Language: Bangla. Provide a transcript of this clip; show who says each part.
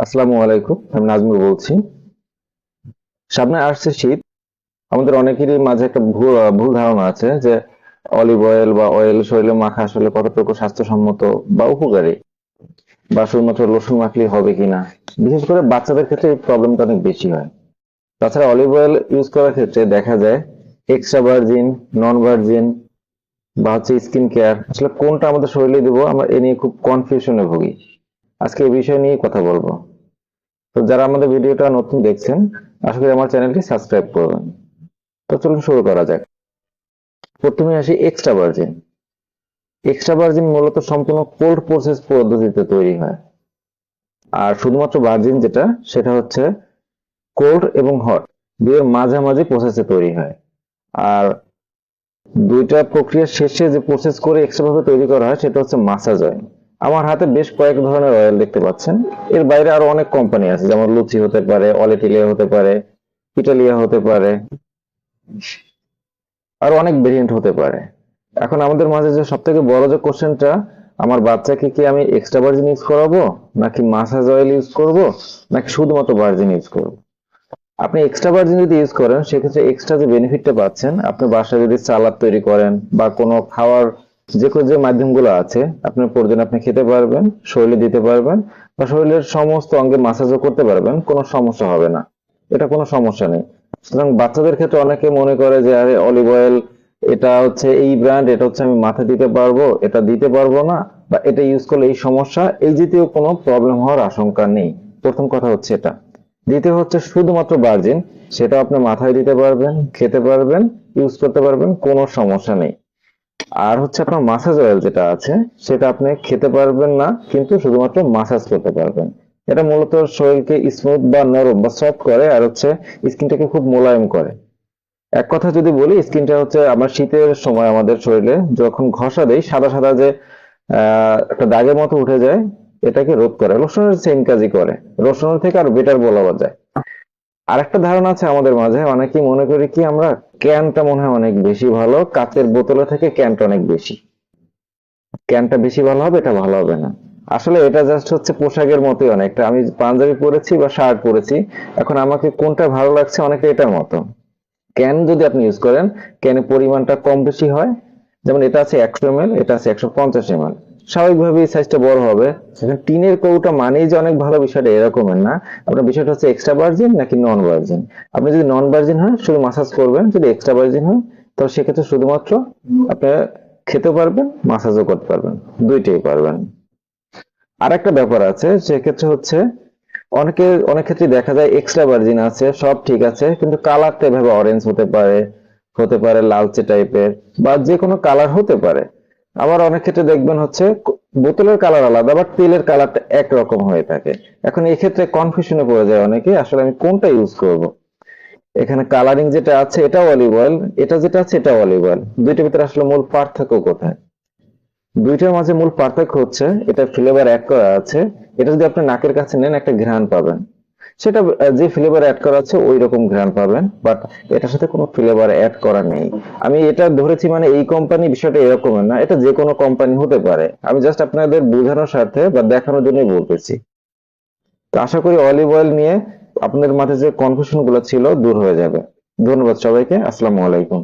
Speaker 1: আসসালামু আলাইকুম, আমি নাজমুল বলছি। সামনে আসছে শীত। আমাদের অনেকেরই মাঝে একটা ভুল ভুল ধারণা আছে যে অলিভ অয়েল বা অয়েল শরীরে মাখা আসলে কতটুকু স্বাস্থ্যসম্মত বা উপকারী বা শুধুমাত্র লোশন মাখলে হবে কিনা। বিশেষ করে বাচ্চাদের ক্ষেত্রে এই প্রবলেমটা অনেক বেশি হয়। তাছাড়া অলিভ অয়েল ইউজ করার ক্ষেত্রে দেখা যায় এক্সট্রা ভার্জিন নন ভার্জিন বা হচ্ছে স্কিন কেয়ার আসলে কোনটা আমাদের শরীরে দিব আমরা এ নিয়ে খুব কনফিউশনে ভুগি। আজকে এই বিষয় নিয়ে কথা বলব। তো যারা আমাদের ভিডিওটা নতুন দেখছেন, আশা করি আমার চ্যানেলটি সাবস্ক্রাইব করবেন। তো চলুন শুরু করা যাক। প্রথমে আসি এক্সট্রা ভার্জিন এক্সট্রা ভার্জিন মূলত সম্পূর্ণ কোল্ড প্রসেস পদ্ধতিতে তৈরি হয়। আর শুধুমাত্র ভার্জিন যেটা, সেটা হচ্ছে কোল্ড এবং হট দুয়ের মাঝামাঝি প্রসেসে তৈরি হয়। আর দুইটা প্রক্রিয়া শেষে যে প্রসেস করে এক্সট্রা ভাবে তৈরি করা হয়, সেটা হচ্ছে মাসাজ অয়েল আমার হাতে বেশ কয়েক ধরনের অয়েল দেখতে পাচ্ছেন। এর বাইরে আরও অনেক কোম্পানি আছে, যেমন লুচি হতে পারে অলিটিলিয়া হতে পারে ইটালিয়া হতে পারে, আরও অনেক ভেরিয়েন্ট হতে পারে। এখন আমাদের মাঝে যে সব থেকে বড় যে কোশ্চেনটা আমার বাচ্চাকে কি আমি এক্সট্রা ভার্জিন ইউজ করাবো? নাকি মাসাজ অয়েল ইউজ করব? নাকি শুধুমাত্র ভার্জিন ইউজ করব? আপনি এক্সট্রা ভার্জিন যদি ইউজ করেন, সেক্ষেত্রে এক্সট্রা যে বেনিফিটটা পাচ্ছেন, আপনি বাসায় যদি সালাদ তৈরি করেন বা কোনো খাওয়ার যে যে মাধ্যমগুলো আছে, আপনার প্রয়োজন আপনি খেতে পারবেন, শরীরে দিতে পারবেন বা শরীরের সমস্ত অঙ্গে মাসাজও করতে পারবেন, কোনো সমস্যা হবে না। এটা কোনো সমস্যা নেই। সুতরাং বাচ্চাদের ক্ষেত্রে অনেকে মনে করে যে, আরে অলিভ অয়েল এটা হচ্ছে এই ব্র্যান্ড এটা হচ্ছে আমি মাথা দিতে পারব, এটা দিতে পারব না। বা এটা ইউজ করলে এই সমস্যা, এই জাতীয় কোনো প্রবলেম হওয়ার আশঙ্কা নেই। প্রথম কথা হচ্ছে এটা। দ্বিতীয় হচ্ছে শুধুমাত্র বার্জিন সেটা আপনি মাথায় দিতে পারবেন, খেতে পারবেন ইউজ করতে পারবেন, কোনো সমস্যা নেই। আর হচ্ছে আপনার মাসাজ অয়েল যেটা আছে, সেটা আপনি খেতে পারবেন না, কিন্তু শুধুমাত্র মাসাজ করতে পারবেন। এটা মূলত শরীরকে স্মুথ বা নরম বা সফট করে, আর হচ্ছে স্কিনটাকে খুব মোলায়েম করে। এক কথা যদি বলি, স্কিনটা হচ্ছে আমার শীতের সময় আমাদের শরীরে যখন ঘষা দেই, সাদা সাদা যে একটা দাগের মতো উঠে যায়, এটাকে রোধ করে। রসুনের সেম কাজই করে। লোশনের থেকে আর বেটার বলা যায়। আরেকটা ধারণা আছে আমাদের মাঝে, অনেকেই মনে করি কি আমরা ক্যানটা মনে হয় অনেক বেশি ভালো, কাচের বোতলে থেকে ক্যানটা অনেক বেশি। ক্যানটা বেশি ভালো হবে, এটা ভালো হবে না। আসলে এটা জাস্ট হচ্ছে পোশাকের মতোই অনেকটা। আমি পাঞ্জাবি পরেছি বা শার্ট পরেছি, এখন আমাকে কোনটা ভালো লাগছে অনেকটা এটার মতো। ক্যান যদি আপনি ইউজ করেন, ক্যানের পরিমাণটা কম বেশি হয়, যেমন এটা আছে একশো এম এটা আছে একশো পঞ্চাশ এম স্বাভাবিকভাবেই সাইজটা বড় হবে। সেখানে টিনের কৌটা মানেই যে অনেক ভালো বিষয়টা এরকমের না। আপনার বিষয়টা হচ্ছে এক্সট্রা ভার্জিন নাকি নন ভার্জিন আপনি যদি নন ভার্জিন হয়, শুধু মাসাজ করবেন, যদি এক্সট্রা ভার্জিন হয় তাহলে সেক্ষেত্রে শুধুমাত্র আপনি খেতে পারবেন মাসাজও করতে পারবেন। দুইটাই পারবেন। আর একটা ব্যাপার আছে, সেক্ষেত্রে হচ্ছে অনেকে অনেক ক্ষেত্রে দেখা যায় এক্সট্রা ভার্জিন আছে, সব ঠিক আছে, কিন্তু কালারটা এভাবে অরেঞ্জ হতে পারে হতে পারে লালচে টাইপের বা যে কোনো কালার হতে পারে। আবার অনেক ক্ষেত্রে দেখবেন হচ্ছে বোতলের কালার আলাদা বাট তেলের কালারটা একরকম হয়ে থাকে। এখন এই ক্ষেত্রে কনফিউশনে পড়ে যায় অনেকে, আসলে আমি কোনটা ইউজ করব? এখানে কালারিং যেটা আছে, এটা অলিভ অয়েল এটা যেটা আছে, এটা অলিভ অয়েল দুইটার ভিতরে আসলে মূল পার্থক্য কোথায়? দুইটার মাঝে মূল পার্থক্য হচ্ছে, এটা ফ্লেভার অ্যাড করা আছে, এটা যদি আপনি নাকের কাছে নেন, একটা ঘ্রাণ পাবেন। সেটা যে ফ্লেভার অ্যাড করা আছে ওই রকম ঘ্রাণ পাবেন বাট এটার সাথে কোনো ফ্লেভার অ্যাড করা নেই। আমি এটা ধরেছি মানে এই কোম্পানি বিষয়টা এরকমের না, এটা যে কোনো কোম্পানি হতে পারে। আমি জাস্ট আপনাদের বোঝানোর সাথে বা দেখানোর জন্যই বলতেছি। তো আশা করি অলিভ অয়েল নিয়ে আপনাদের মাঝে যে কনফিউশনগুলো ছিল, দূর হয়ে যাবে। ধন্যবাদ সবাইকে, আসসালামু আলাইকুম।